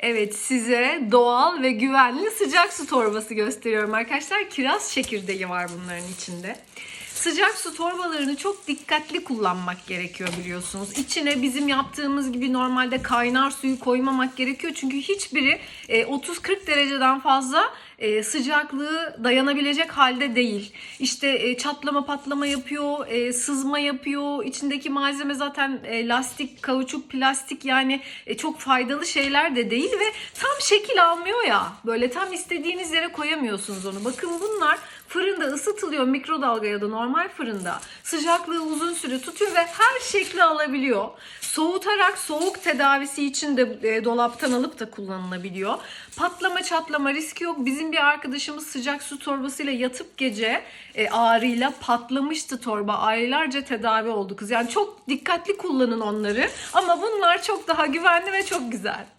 Evet size doğal ve güvenli sıcak su torbası gösteriyorum arkadaşlar. Kiraz çekirdeği var bunların içinde. Sıcak su torbalarını çok dikkatli kullanmak gerekiyor biliyorsunuz. İçine bizim yaptığımız gibi normalde kaynar suyu koymamak gerekiyor. Çünkü hiçbiri e, 30-40 dereceden fazla e, sıcaklığı dayanabilecek halde değil. İşte e, çatlama patlama yapıyor, e, sızma yapıyor. İçindeki malzeme zaten e, lastik, kauçuk, plastik yani e, çok faydalı şeyler de değil ve tam şekil almıyor ya. Böyle tam istediğiniz yere koyamıyorsunuz onu. Bakın bunlar fırında ısıtılıyor mikrodalga ya da normal fırında. Sıcaklığı uzun süre tutuyor ve her şekli alabiliyor. Soğutarak soğuk tedavisi için de e, dolaptan alıp da kullanılabiliyor. Patlama çatlama riski yok. Bizim bir arkadaşımız sıcak su torbasıyla yatıp gece e, ağrıyla patlamıştı torba. Aylarca tedavi oldu kız. Yani çok dikkatli kullanın onları. Ama bunlar çok daha güvenli ve çok güzel.